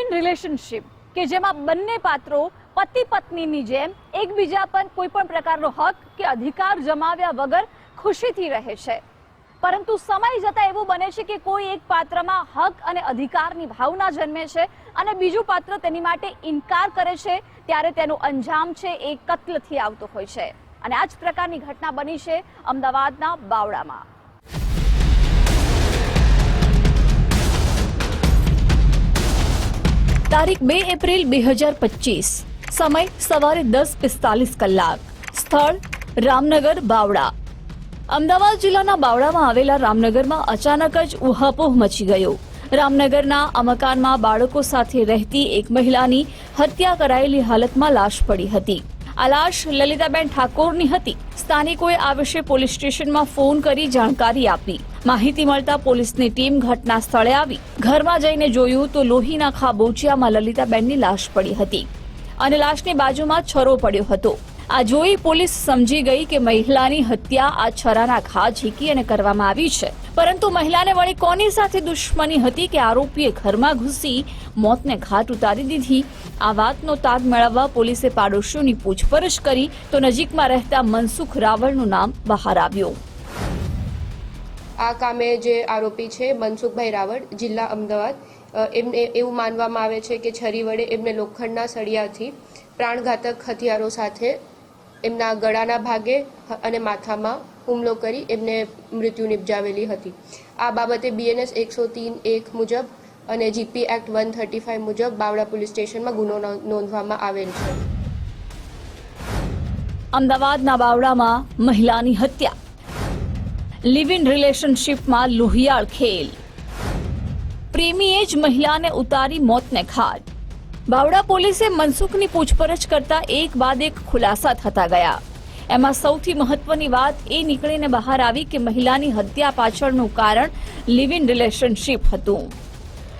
In relationship કે જેમાં બંને પાત્રો પતિ પત્નીની જેમ એકબીજા પર કોઈ પણ પ્રકારનો હક કે અધિકાર જમાવ્યા વગર ખુશીથી રહે છે. પરંતુ સમય જતાં એવું બને છે કે કોઈ એક પાત્રમાં હક અને અધિકારની ભાવના જન્મે છે અને બીજું પાત્ર તેની માટે ઇનકાર કરે છે, ત્યારે તેનું અંજામ છે એ કત્લથી આવતો હોય છે. અને આ જ પ્રકારની ઘટના બની છે અમદાવાદના બાવળામાં. તારીખ બે એપ્રિલ બે હજાર પચીસ. સમય સવારે દસ પિસ્તાલીસ કલાક. સ્થળ રામનગર બાવડા અમદાવાદ જિલ્લાના બાવળામાં આવેલા રામનગરમાં અચાનક જ ઉહાપોહ મચી ગયો. રામનગરના આ મકાનમાં બાળકો સાથે રહેતી એક મહિલાની હત્યા કરાયેલી હાલતમાં લાશ પડી હતી. આ લાશ લલિતાબેન ઠાકોરની હતી. સ્થાનિકોએ આ વિશે પોલીસ સ્ટેશનમાં ફોન કરી જાણકારી આપી. માહિતી મળતા પોલીસની ટીમ ઘટના સ્થળે આવી. ઘરમાં જઈને જોયું તો લોહીના ખાબોચિયામાં લલિતાબેનની લાશ પડી હતી અને લાશની બાજુમાં છરો પડ્યો હતો. આ જોઈ પોલીસ સમજી ગઈ કે મહિલાની હત્યા આ છરાના ઘા ઝીકી અને કરવામાં આવી છે. પરંતુ મહિલાને વળી કોની સાથે દુશ્મની હતી કે આરોપીએ ઘરમાં ઘૂસી મોતને ઘાટ ઉતારી દીધી? આ વાતનો તાગ મેળવવા પોલીસે પાડોશીઓની પૂછપરછ કરી તો નજીકમાં રહેતા મનસુખ રાવળનું નામ બહાર આવ્યું. આ કામે જે આરોપી છે, મનસુખભાઈ રાવળ, જિલ્લા અમદાવાદ એમને એવું માનવામાં આવે છે કે છરી વડે એમને લોખંડના સળિયાથી પ્રાણઘાતક હથિયારો સાથે એમના ગળાના ભાગે અને માથામાં હુમલો કરી એમને મૃત્યુ નિપજાવેલી હતી. આ બાબતે બીએનએસ એકસો તીન એક મુજબ અને GP act one thirty five મુજબ બાવડા પોલીસ સ્ટેશનમાં ગુનો નોંધવામાં આવેલ છે. અમદાવાદના બાવડામાં મહિલાની હત્યા લિવ ઇન રિલેશનશિપમાં લોહિયાળ ખેલ. પ્રેમીએ જ મહિલાને ઉતારી મોતને ઘાટ બાવડા પોલીસે મનસુખની પૂછપરછ કરતા એક બાદ એક ખુલાસા થતા ગયા. એમાં સૌથી મહત્વની વાત એ નીકળીને બહાર આવી કે મહિલાની હત્યા પાછળનું કારણ લિવ ઇન રિલેશનશિપ હતું.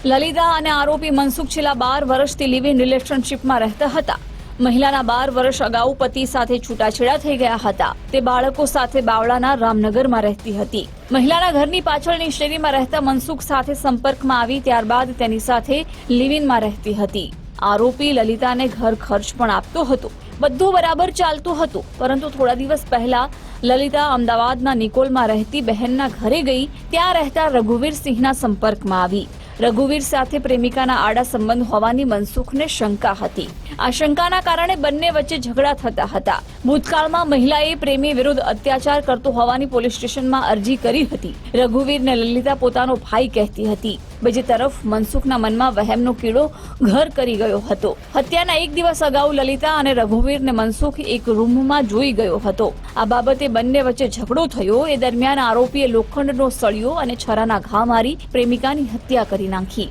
લલિતા અને આરોપી મનસુખ છેલ્લા બાર વર્ષથી લિવ ઇન રિલેશનશિપમાં રહેતા હતા. મહિલાના બાર વર્ષ અગાઉ પતિ સાથે છૂટાછેડા થઈ ગયા હતા. તે બાળકો સાથે બાવળાના રામનગરમાં રહેતી હતી. મહિલાના ઘરની પાછળની શેરીમાં રહેતા મનસુખ સાથે સંપર્કમાં આવી ત્યારબાદ તેની સાથે લિવિનમાં રહેતી હતી. આરોપી લલિતાને ઘર ખર્ચ પણ આપતો હતો. બધું બરાબર ચાલતું હતું, પરંતુ થોડા દિવસ પહેલા લલિતા અમદાવાદના નિકોલમાં રહેતી બહેનના ઘરે ગઈ. ત્યાં રહેતા રઘુવીર સિંહના સંપર્કમાં આવી. રઘુવીર સાથે પ્રેમિકાના આડા સંબંધ હોવાની મનસુખને શંકા હતી. આ શંકાના કારણે બંને વચ્ચે ઝઘડા થતા હતા. ભૂતકાળમાં મહિલાએ પ્રેમી વિરુદ્ધ અત્યાચાર કરતો હોવાની પોલીસ સ્ટેશનમાં અરજી કરી હતી. રઘુવીરને લલિતા પોતાનો ભાઈ કહેતી હતી. બીજી તરફ મનસુખના મનમાં વહેમનો કીડો ઘર કરી ગયો હતો. હત્યાના એક દિવસ અગાઉ લલિતા અને રઘુવીરને મનસુખ એક રૂમમાં જોઈ ગયો હતો. આ બાબતે બંને વચ્ચે ઝઘડો થયો. એ દરમિયાન આરોપીએ લોખંડનો સળિયો અને છરાના ઘા મારી પ્રેમિકાની હત્યા કરી નાખી.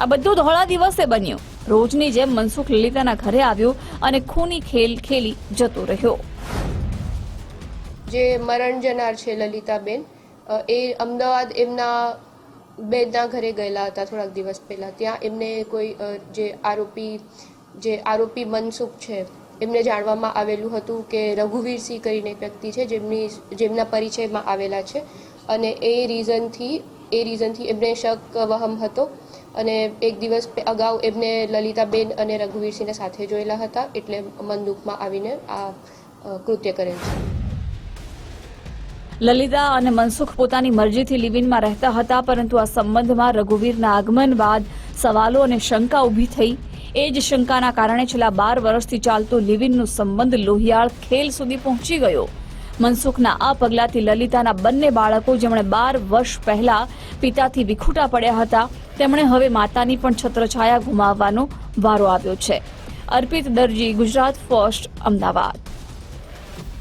આ બધું ધોળા દિવસે બન્યું. રોજની જેમ મનસુખ લલિતાના ઘરે આવ્યો અને ખૂની ખેલ ખેલી જતો રહ્યો. જે મરણ જનાર છે લલિતાબેન એ અમદાવાદ એમના બેનના ઘરે ગયેલા હતા થોડાક દિવસ પહેલાં. ત્યાં એમને કોઈ જે આરોપી જે આરોપી મનસુખ છે, એમને જાણવામાં આવેલું હતું કે રઘુવીરસિંહ કરીને એક વ્યક્તિ છે, જેમની, જેમના પરિચયમાં આવેલા છે. અને એ રીઝનથી એ રીઝનથી એમને શક વહમ હતો. અને એક દિવસ અગાઉ એમને લલિતાબેન અને રઘુવીરસિંહને સાથે જોયેલા હતા, એટલે મન દુઃખમાં આવીને આ કૃત્ય કરેલ છે. લલિતા અને મનસુખ પોતાની મરજીથી લિવિનમાં રહેતા હતા, પરંતુ આ સંબંધમાં રઘુવીરના આગમન બાદ સવાલો અને શંકા ઊભી થઈ. એ જ શંકાના કારણે છેલ્લા બાર વર્ષથી ચાલતો લિવિનનો સંબંધ લોહિયાળ ખેલ સુધી પહોંચી ગયો. મનસુખના આ પગલાથી લલિતાના બંને બાળકો જેમણે બાર વર્ષ પહેલા પિતાથી વિખૂટા પડ્યા હતા, તેમણે હવે માતાની પણ છત્રછાયા ગુમાવવાનો વારો આવ્યો છે. અર્પિત દરજી, ગુજરાત ફર્સ્ટ, અમદાવાદ.